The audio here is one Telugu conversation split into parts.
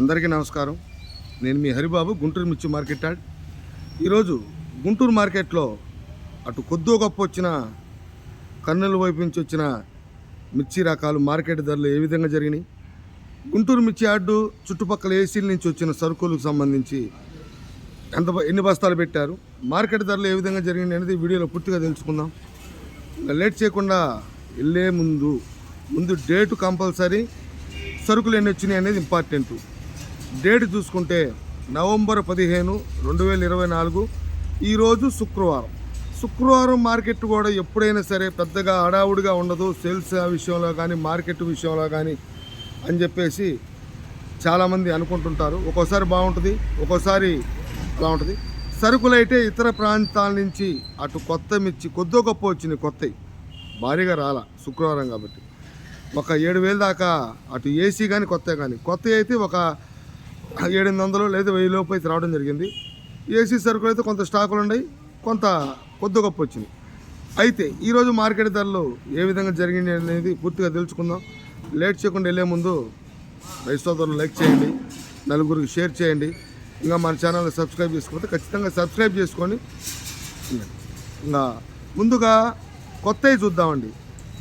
అందరికీ నమస్కారం. నేను మీ హరిబాబు గుంటూరు మిర్చి మార్కెట్ యార్డ్ ఈరోజు గుంటూరు మార్కెట్లో అటు కొద్దో గొప్ప వచ్చిన కర్నూలు వైపు నుంచి వచ్చిన మిర్చి రకాలు మార్కెట్ ధరలు ఏ విధంగా జరిగినాయి? గుంటూరు మిర్చి యార్డు చుట్టుపక్కల ఏసీల నుంచి వచ్చిన సరుకులకు సంబంధించి ఎంత ఎన్ని బస్తాలు పెట్టారు? మార్కెట్ ధరలు ఏ విధంగా జరిగింది అనేది వీడియోలో పూర్తిగా తెలుసుకుందాం. లేట్ చేయకుండా వెళ్ళే ముందు ముందు డేటు కంపల్సరీ సరుకులు ఎన్ని వచ్చినాయి అనేది ఇంపార్టెంట్. డేట్ చూసుకుంటే నవంబర్ పదిహేను రెండు వేల ఇరవై నాలుగు ఈరోజు శుక్రవారం. శుక్రవారం మార్కెట్ కూడా ఎప్పుడైనా సరే పెద్దగా హడావుడిగా ఉండదు. సేల్స్ విషయంలో కానీ మార్కెట్ విషయంలో కానీ అని చెప్పేసి చాలామంది అనుకుంటుంటారు. ఒక్కోసారి బాగుంటుంది ఒక్కోసారి అలా ఉంటుంది. సరుకులు అయితే ఇతర ప్రాంతాల నుంచి అటు కొత్త మిర్చి కొద్దో గొప్ప వచ్చినాయి కొత్తవి భారీగా రాల శుక్రవారం కాబట్టి. ఒక ఏడు వేలు దాకా అటు ఏసీ కానీ కొత్త కానీ కొత్త అయితే ఒక ఏడెనిమిది వందలు లేదా వెయ్యి లోపు అయితే రావడం జరిగింది. ఏసీ సరుకులు అయితే కొంత స్టాకులు ఉన్నాయి కొంత కొద్ది గొప్ప వచ్చింది. అయితే ఈరోజు మార్కెట్ ధరలు ఏ విధంగా జరిగింది అనేది పూర్తిగా తెలుసుకుందాం. లేట్ చేయకుండా వెళ్ళే ముందు రైతు సోదరులు లైక్ చేయండి నలుగురికి షేర్ చేయండి. ఇంకా మన ఛానల్ సబ్స్క్రైబ్ చేసుకుంటే ఖచ్చితంగా సబ్స్క్రైబ్ చేసుకొని ఇంకా ముందుగా కొత్తవి చూద్దామండి.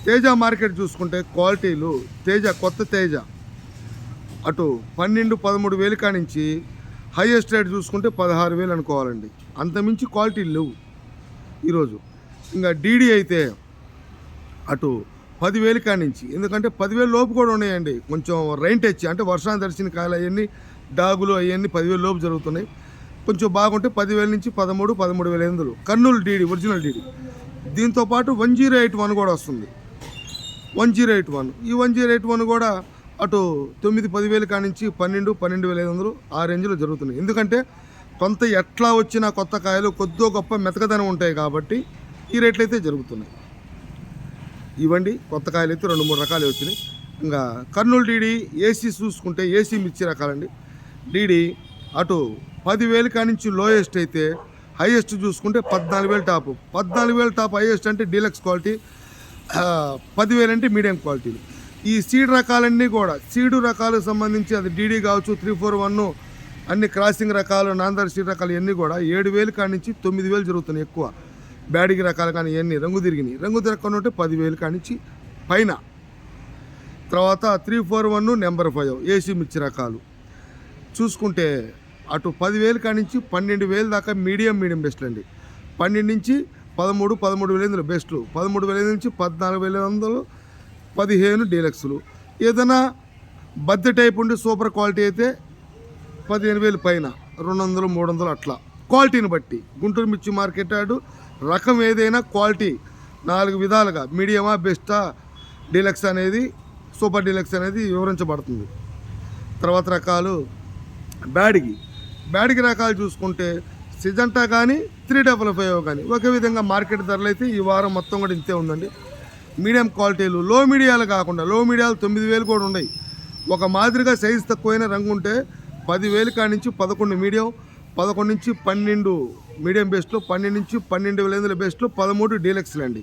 తేజ మార్కెట్ చూసుకుంటే క్వాలిటీలు తేజ కొత్త తేజ. అటు పన్నెండు పదమూడు వేలు కానించి హైయెస్ట్ రేట్ చూసుకుంటే పదహారు వేలు అనుకోవాలండి. అంతమించి క్వాలిటీ లేవు ఈరోజు. ఇంకా డీడీ అయితే అటు పదివేలు కానించి ఎందుకంటే పదివేలు లోపు కూడా ఉన్నాయండి. కొంచెం రైన్ టచ్ అంటే వర్షాన్ని దర్శన కాయలు అవన్నీ డాగులు అవన్నీ పదివేలు లోపు జరుగుతున్నాయి. కొంచెం బాగుంటే పదివేల నుంచి పదమూడు పదమూడు వేల ఎనిమిదిలు కర్నూలు డీడీ ఒరిజినల్ డీడీ దీంతో పాటు వన్ జీరో ఎయిట్ వన్ కూడా వస్తుంది. వన్ జీరో ఎయిట్ వన్ ఈ వన్ జీరో ఎయిట్ వన్ కూడా అటు తొమ్మిది పదివేలు కానించి పన్నెండు పన్నెండు వేల ఐదు వందలు ఆ రేంజ్లో జరుగుతున్నాయి. ఎందుకంటే కొంత ఎట్లా వచ్చిన కొత్త కాయలు కొద్దో గొప్ప మెతకదనం ఉంటాయి కాబట్టి ఈ రేట్లు అయితే జరుగుతున్నాయి. ఇవ్వండి కొత్త కాయలు అయితే రెండు మూడు రకాలు వచ్చినాయి. ఇంకా కర్నూలు డీడీ ఏసీ చూసుకుంటే ఏసీ మిర్చి రకాలండి. డీడీ అటు పదివేలు కానించి లోయెస్ట్ అయితే హైయెస్ట్ చూసుకుంటే పద్నాలుగు వేలు టాప్. పద్నాలుగు వేలు టాప్ హైయెస్ట్ అంటే డీలక్స్ క్వాలిటీ పదివేలు అంటే మీడియం క్వాలిటీలు. ఈ సీడ్ రకాలన్నీ కూడా సీడు రకాలకు సంబంధించి అది డీడీ కావచ్చు త్రీ ఫోర్ వన్ అన్ని క్రాసింగ్ రకాలు నాందర్ సీడ్ రకాలు ఇవన్నీ కూడా ఏడు వేలు కాడి నుంచి తొమ్మిది వేలు జరుగుతున్నాయి ఎక్కువ. బ్యాడిగి రకాలు కానీ ఇవన్నీ రంగు తిరిగినాయి. రంగు తిరగకుండా ఉంటే పదివేలు కానించి పైన. తర్వాత three four one number five AC మిర్చి రకాలు. చూసుకుంటే అటు పదివేలు కానించి పన్నెండు వేలు దాకా మీడియం మీడియం బెస్ట్లు అండి. పన్నెండు నుంచి పదమూడు పదమూడు వేల ఎనిమిది బెస్ట్లు. పదమూడు వేల నుంచి పద్నాలుగు వేల వందలు పదిహేను డీలక్స్లు. ఏదైనా బద్దె టైప్ ఉండి సూపర్ క్వాలిటీ అయితే పదిహేను వేలు పైన రెండు వందలు మూడు వందలు అట్లా. క్వాలిటీని బట్టి. గుంటూరు మిర్చి మార్కెట్ ఆడు రకం ఏదైనా క్వాలిటీ నాలుగు విధాలుగా మీడియమా బెస్టా డీలక్స్ అనేది సూపర్ డీలక్స్ అనేది వివరించబడుతుంది. తర్వాత రకాలు బ్యాడిగి. బ్యాడిగి రకాలు చూసుకుంటే సిజంటా కానీ త్రీ డబల్ ఫైవ్ కానీ ఒకే విధంగా మార్కెట్ ధరలు అయితే ఈ వారం మొత్తం కూడా ఇంతే ఉందండి. మీడియం క్వాలిటీలు లో మీడియాలు కాకుండా లో మీడియాలు తొమ్మిది వేలు కూడా ఉన్నాయి. ఒక మాదిరిగా సైజు తక్కువైన రంగు ఉంటే పదివేలు కాడి నుంచి పదకొండు మీడియం పదకొండు నుంచి పన్నెండు మీడియం బెస్ట్లు పన్నెండు నుంచి పన్నెండు వేల ఎనిమిది బెస్ట్లు పదమూడు డీలక్స్లు అండి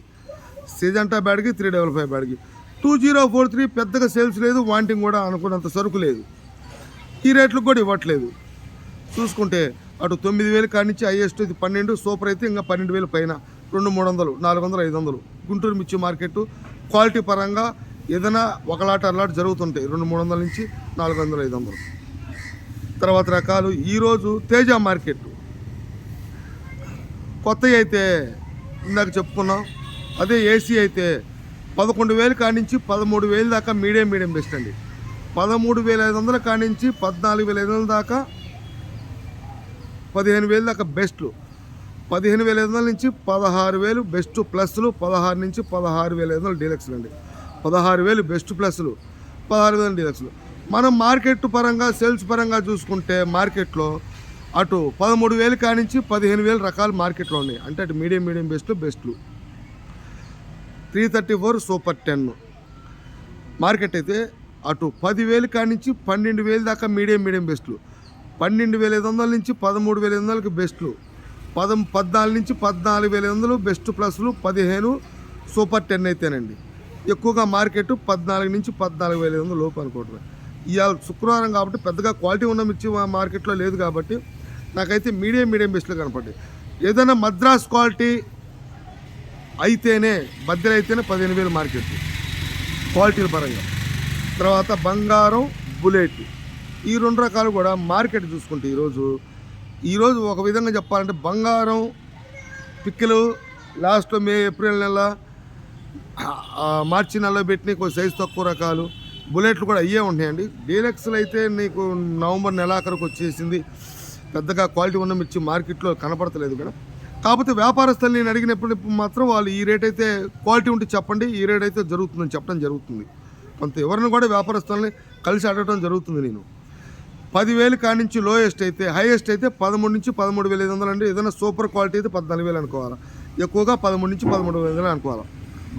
సిజంటా బ్యాడ్కి త్రీ డబల్ ఫైవ్ బ్యాడ్కి. టూ జీరో ఫోర్ త్రీ పెద్దగా సేల్స్ లేదు వాంటింగ్ కూడా అనుకున్నంత సరుకు లేదు. ఈ రేట్లకు కూడా ఇవ్వట్లేదు. చూసుకుంటే అటు తొమ్మిది వేలు కాడి నుంచి హైయెస్ట్ ఇది పన్నెండు సూపర్ అయితే ఇంకా పన్నెండు వేలు పైన రెండు మూడు వందలు నాలుగు వందలు ఐదు వందలు. గుంటూరు మిర్చి మార్కెట్ క్వాలిటీ పరంగా ఏదైనా ఒకలాట అల్లాట జరుగుతుంటాయి. రెండు మూడు వందల నుంచి నాలుగు వందలు ఐదు వందలు. తర్వాత రకాలు ఈరోజు తేజ మార్కెట్. కొత్తవి అయితే ఇందాక చెప్పుకున్నాం. అదే ఏసీ అయితే పదకొండు వేలు కానించి పదమూడు వేలు దాకా మీడియం మీడియం బెస్ట్ అండి. పదమూడు వేల ఐదు వందల కానించి పద్నాలుగు వేల ఐదు వందల దాకా పదిహేను వేలు దాకా బెస్ట్లు. పదిహేను వేల ఐదు వందల నుంచి పదహారు వేలు బెస్ట్ ప్లస్లు పదహారు నుంచి పదహారు వేల ఐదు వందలు డీలక్స్లు అండి. పదహారు వేలు బెస్ట్ ప్లస్లు పదహారు వేల డీలక్స్లు మనం మార్కెట్ పరంగా సేల్స్ పరంగా చూసుకుంటే మార్కెట్లో అటు పదమూడు వేలు కానించి పదిహేను వేలు రకాలు మార్కెట్లో ఉన్నాయి. అంటే అటు మీడియం మీడియం బెస్ట్ బెస్ట్లు three thirty four super ten market అయితే అటు పదివేలు కానించి పన్నెండు వేలు దాకా మీడియం మీడియం బెస్ట్లు పన్నెండు వేల ఐదు వందల నుంచి పదమూడు వేల ఐదు వందలకి బెస్ట్లు పదం పద్నాలుగు నుంచి పద్నాలుగు వేల వందలు బెస్ట్ ప్లస్లు పదిహేను సూపర్ టెన్ అయితేనండి. ఎక్కువగా మార్కెట్ పద్నాలుగు నుంచి పద్నాలుగు వేల వందలు లోపు అనుకోవటమే ఇవాళ శుక్రవారం కాబట్టి పెద్దగా క్వాలిటీ ఉన్న మిర్చి మార్కెట్లో లేదు కాబట్టి నాకైతే మీడియం మీడియం బెస్ట్లు కనపడ్డాయి. ఏదైనా మద్రాస్ క్వాలిటీ అయితేనే బద్దెలు అయితేనే పదిహేను వేలు మార్కెట్. క్వాలిటీల పరంగా. తర్వాత బంగారం బుల్లెట్. ఈ రెండు రకాలు కూడా మార్కెట్ చూసుకుంటే ఈరోజు ఈరోజు ఒక విధంగా చెప్పాలంటే బంగారం పిక్కలు లాస్ట్లో మే ఏప్రిల్ నెల మార్చి నెలలో పెట్టిన కొంచెం సైజు తక్కువ రకాలు బుల్లెట్లు కూడా అయ్యే ఉంటాయండి. డీలక్స్లు అయితే నీకు నవంబర్ నెలాఖరికి వచ్చేసింది. పెద్దగా క్వాలిటీ ఉన్న మిర్చి మార్కెట్లో కనపడతలేదు కూడా కాకపోతే వ్యాపారస్తులు నేను అడిగినప్పుడు మాత్రం వాళ్ళు ఈ రేట్ అయితే క్వాలిటీ ఉంటే చెప్పండి ఈ రేట్ అయితే జరుగుతుందని చెప్పడం జరుగుతుంది. కొంత ఎవరిని కూడా వ్యాపారస్తులని కలిసి అడగడం జరుగుతుంది నేను. పదివేలు కానించి లోయెస్ట్ అయితే హైయెస్ట్ అయితే పదమూడు నుంచి పదమూడు వేల ఐదు వందలు అండి. ఏదైనా సూపర్ క్వాలిటీ అయితే పద్నాలుగు వేలు అనుకోవాలి. ఎక్కువగా పదమూడు నుంచి పదమూడు వేల ఐదు అనుకోవాలి.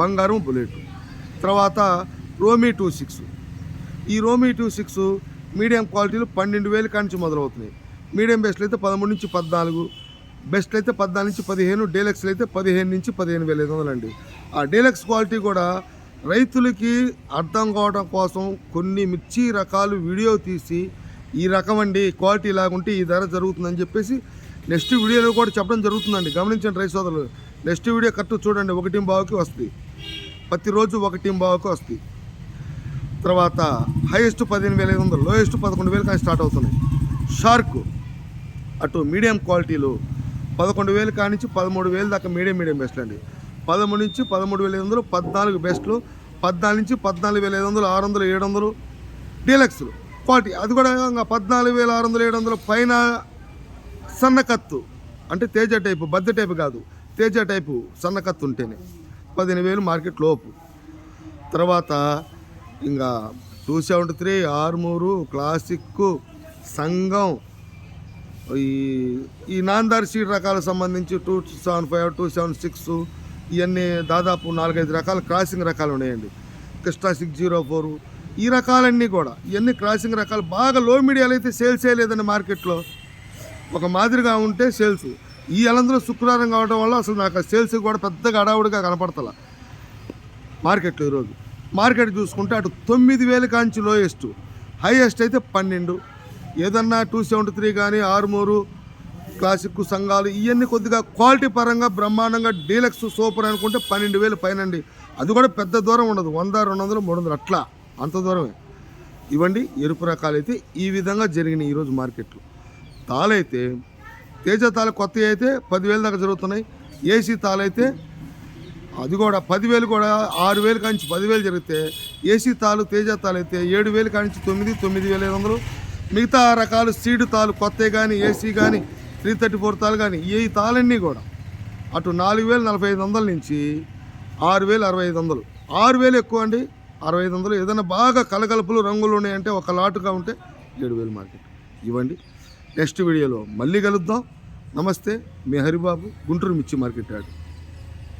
బంగారం బుల్లెట్. తర్వాత రోమీ టూ సిక్స్. ఈ రోమీ టూ సిక్స్ మీడియం క్వాలిటీలు పన్నెండు వేలు కానించి మొదలవుతున్నాయి. మీడియం బెస్ట్లు అయితే పదమూడు నుంచి పద్నాలుగు బెస్ట్ అయితే పద్నాలుగు నుంచి పదిహేను డీలక్స్లు అయితే పదిహేను నుంచి పదిహేను వేల ఐదు వందలు అండి. ఆ డీలక్స్ క్వాలిటీ కూడా రైతులకి అర్థం కావడం కోసం కొన్ని మిర్చి రకాలు వీడియో తీసి ఈ రకం అండి క్వాలిటీ ఇలాగుంటే ఈ ధర జరుగుతుందని చెప్పేసి నెక్స్ట్ వీడియోలో కూడా చెప్పడం జరుగుతుందండి. గమనించండి రైతు సోదరులు నెక్స్ట్ వీడియో కరెక్ట్ చూడండి ఒకటి బావుకి వస్తుంది. ప్రతిరోజు ఒకటి బావుకి వస్తుంది. తర్వాత హైయెస్ట్ పదిహేను వేల ఐదు వందలు లోయెస్ట్ పదకొండు వేలు కానీ స్టార్ట్ అవుతున్నాయి. షార్క్ అటు మీడియం క్వాలిటీలు పదకొండు వేలు కానించి పదమూడు వేలు దాకా మీడియం మీడియం బెస్ట్లు అండి. పదమూడు నుంచి పదమూడు వేల ఐదు వందలు పద్నాలుగు బెస్ట్లు పద్నాలుగు నుంచి పద్నాలుగు వేల ఐదు వందలు ఆరు వందలు ఏడు వందలు డీలక్స్లు ఫార్టీ అది కూడా ఇంకా పద్నాలుగు వేల ఆరు వందల ఏడు వందల పైన సన్నకత్తు. అంటే తేజ టైపు బద్ద టైపు కాదు. తేజ టైపు సన్నకత్తు ఉంటేనే. పదిహేను వేలు మార్కెట్ లోపు. తర్వాత ఇంకా two seventy three Armoor classic సంఘం ఈ ఈ నాందార్ సీడ్ రకాలకు సంబంధించి two seven five two seven six ఇవన్నీ దాదాపు నాలుగైదు రకాల క్రాసింగ్ రకాలు ఉన్నాయండి. కృష్ణా సిక్స్ జీరో ఫోర్ ఈ రకాలన్నీ కూడా ఇవన్నీ క్రాసింగ్ రకాలు. బాగా లో మీడియాలు అయితే సేల్స్ చేయలేదండి మార్కెట్లో. ఒక మాదిరిగా ఉంటే సేల్స్ ఈ అలందరూ శుక్రవారం కావడం వల్ల అసలు నాకు ఆ సేల్స్ కూడా పెద్దగా అడావుడిగా కనపడతల. మార్కెట్లో ఈరోజు. మార్కెట్ చూసుకుంటే అటు తొమ్మిది వేల కాంచి లోయెస్ట్ హైయెస్ట్ అయితే పన్నెండు. ఏదన్నా టూ సెవెంటీ త్రీ కానీ ఆరుమూరు క్లాసిక్ సంఘాలు ఇవన్నీ కొద్దిగా క్వాలిటీ పరంగా బ్రహ్మాండంగా డీలక్స్ సూపర్ అనుకుంటే పన్నెండు వేలు పైనండి. అది కూడా పెద్ద దూరం ఉండదు. వంద రెండు వందలు మూడు వందలు అట్లా. అంత దూరమే. ఇవ్వండి ఎరుపు రకాలు అయితే ఈ విధంగా జరిగినాయి ఈరోజు మార్కెట్లో. తాళైతే తేజ తాళ కొత్త అయితే పదివేల దాకా జరుగుతున్నాయి. ఏసీ తాళైతే అది కూడా పదివేలు కూడా ఆరు వేలు కాంచి పదివేలు జరిగితే ఏసీ తాలు తేజ తాలు అయితే ఏడు వేలు కాంచి తొమ్మిది తొమ్మిది వేల ఐదు వందలు. మిగతా రకాలు సీడు తాలు కొత్త కానీ ఏసీ కానీ త్రీ థర్టీ ఫోర్ తాలు కానీ ఈ తాళన్నీ కూడా అటు నాలుగు వేలు నలభై ఐదు వందల నుంచి ఆరు వేలు అరవై ఐదు వందలు. ఆరు వేలు ఎక్కువ అండి. అరవై ఐదు వందలు ఏదైనా బాగా కలగలుపులు రంగులు ఉన్నాయంటే ఒక లాటుగా ఉంటే ఏడు వేలు మార్కెట్. ఇవ్వండి. నెక్స్ట్ వీడియోలో మళ్ళీ కలుద్దాం. నమస్తే. మీ హరిబాబు గుంటూరు మిర్చి మార్కెట్ ఆడు